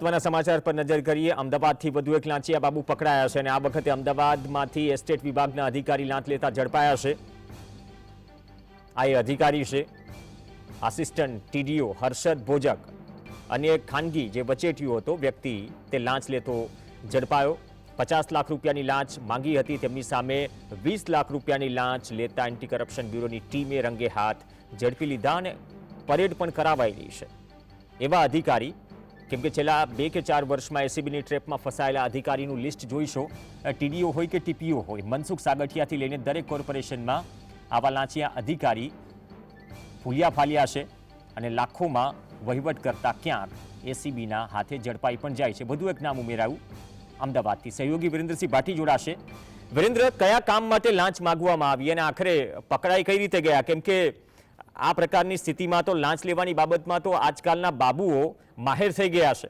મહત્વના સમાચાર પર નજર કરીએ. અમદાવાદથી વધુ એક લાંચિયા બાબુ પકડાયા છે અને આ વખતે અમદાવાદમાંથી એસ્ટેટ વિભાગના અધિકારી લાંચ લેતા ઝડપાયા છે. આ એ અધિકારી છે. આસિસ્ટન્ટ ટીડીઓ હર્ષદ ભોજક અને એક ખાનગી જે વચેટિયો હતો વ્યક્તિ તે લાંચ લેતો ઝડપાયો. પચાસ લાખ રૂપિયાની લાંચ માંગી હતી. તેમની સામે વીસ લાખ રૂપિયાની લાંચ લેતા એન્ટી કરપ્શન બ્યુરોની ટીમે રંગે હાથ ઝડપી લીધા અને પરેડ પણ કરાવાયેલી છે. એવા અધિકારી કેમ કે છેલ્લા બે કે ચાર વર્ષમાં એસીબીની ટ્રેપમાં ફસાયેલા અધિકારીનું લિસ્ટ જોઈશો. ટીડીઓ હોય કે ટીપીઓ હોય, મનસુખ સાગઠિયાથી લઈને દરેક કોર્પોરેશનમાં આવા લાંચિયા અધિકારી ફૂલિયા ફાલિયા છે અને લાખોમાં વહીવટ કરતા ક્યાંક એસીબીના હાથે ઝડપાઈ પણ જાય છે. વધુ એક નામ ઉમેરાયું. અમદાવાદથી સહયોગી વિરેન્દ્રસિંહ ભાટી જોડાશે. વિરેન્દ્ર, કયા કામ માટે લાંચ માગવામાં આવી અને આખરે પકડાઈ કઈ રીતે ગયા? કેમ કે આ પ્રકારની સ્થિતિમાં તો લાંચ લેવાની બાબતમાં તો આજકાલના બાબુઓ માહેર થઈ ગયા છે.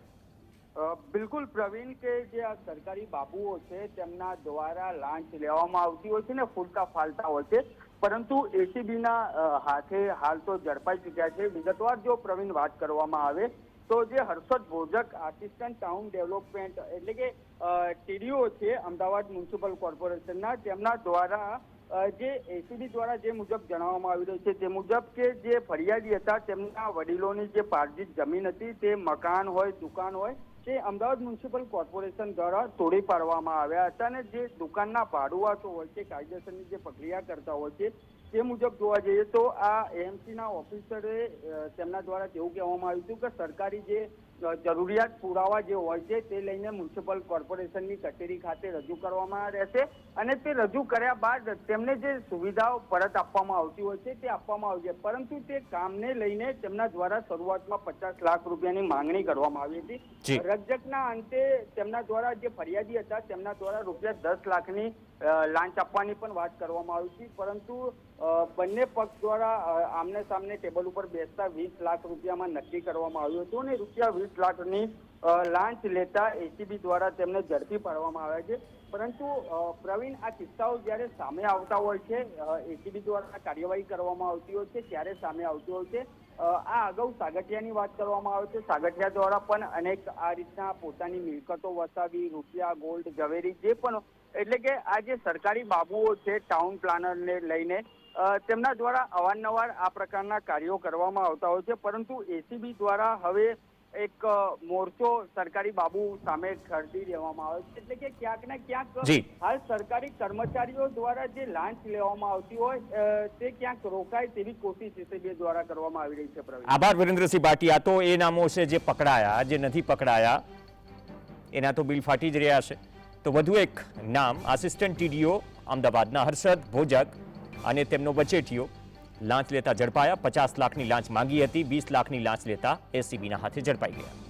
બિલકુલ પ્રવીણ કે જે આ સરકારી બાબુઓ છે તેમના દ્વારા લાંચ લેવામાં આવતી હોય છે ને ફૂલતા ફાલતા હોય છે. પરંતુ એસીબીના હાથે હાલ તો ઝડપાઈ ચૂક્યા છે. વિગતવાર જો પ્રવીણ વાત કરવામાં આવે તો જે Harshad Bhojak, assistant town development એટલે કે ટીડીઓ છે અમદાવાદ મ્યુનિસિપલ કોર્પોરેશનના તેમના દ્વારા જે એસીબી દ્વારા જે મુજબ જણાવવામાં આવી રહ્યું છે, તે મુજબ કે જે ફરિયાદી હતા, તેમના વડીલોની જે પારજીત જમીન હતી, તે મકાન હોય, દુકાન હોય, તે અમદાવાદ મ્યુનિસિપલ કોર્પોરેશન દ્વારા તોડી પાડવામાં આવ્યા હતા અને જે દુકાનના ભાડુઆતો હોય છે, કાયદેસરની જે પ્રક્રિયા કરતા હોય છે, તે મુજબ જોવા જઈએ તો આ એએમસીના ઓફિસરે તેમના દ્વારા તેવું કહેવામાં આવ્યું હતું કે સરકારી જે જરૂરિયાત પુરાવા જે હોય છે તે લઈને મ્યુનિસિપલ કોર્પોરેશનની કચેરી ખાતે રજૂ કરવામાં રહેશે અને તે રજૂ કર્યા બાદ તેમને જે સુવિધાઓ પરત આપવામાં આવતી હોય છે તે આપવામાં આવશે. પરંતુ તે કામને લઈને તેમના દ્વારા શરૂઆતમાં પચાસ લાખ રૂપિયાની માંગણી કરવામાં આવી હતી. રજકના અંતે તેમના દ્વારા જે ફરિયાદી હતા તેમના દ્વારા રૂપિયા દસ લાખની લાંચ આપવાની પણ વાત કરવામાં આવી હતી. પરંતુ બંને પક્ષ દ્વારા આમને સામને ટેબલ ઉપર બેસતા વીસ લાખ રૂપિયામાં નક્કી કરવામાં આવ્યું હતું અને રૂપિયા વીસ લાખની લાંચ લેતા એસીબી દ્વારા તેમને ઝડપી પાડવામાં આવ્યા છે. પરંતુ પ્રવીણ આ કિસ્સાઓ જ્યારે સામે આવતા હોય છે એસીબી દ્વારા કાર્યવાહી કરવામાં આવતી હોય છે, ત્યારે સામે આવતી હોય છે આ અગાઉ સાગઠિયાની વાત કરવામાં આવે છે. સાગઠિયા દ્વારા પણ અનેક આ રીતના પોતાની મિલકતો વસાવી, રૂપિયા, ગોલ્ડ, ઝવેરી જે પણ એટલે કે આ જે સરકારી બાબુઓ છે, ટાઉન પ્લાનરને લઈને તેમના દ્વારા અવારનવાર આ પ્રકારના કાર્યો કરવામાં આવતા હોય છે. પરંતુ એસીબી દ્વારા હવે એક મોરચો સરકારી બાબુ સામે ખરીદી લેવામાં આવે છે. એટલે કે ક્યાંક ને ક્યાંક. હાલ સરકારી કર્મચારીઓ દ્વારા જે લાંચ લેવામાં આવતી હોય તે ક્યાંક રોકાય તેવી કોશિશ એસીબી દ્વારા કરવામાં આવી રહી છે આભાર વિરેન્દ્રસિંહ ભાટી આ તો એ નામો છે જે પકડાયા જે નથી પકડાયા. એના તો બિલ ફાટી જ રહ્યા છે. તો વધુ એક નામ આસિસ્ટન્ટ ટીડીઓ અમદાવાદના હર્ષદ ભોજક અને તેમનો વચેટિયો લાંચ લેતા ઝડપાયા. પચાસ લાખની લાંચ માંગી હતી. વીસ લાખની લાંચ લેતા એસીબીના હાથે ઝડપાઈ ગયા.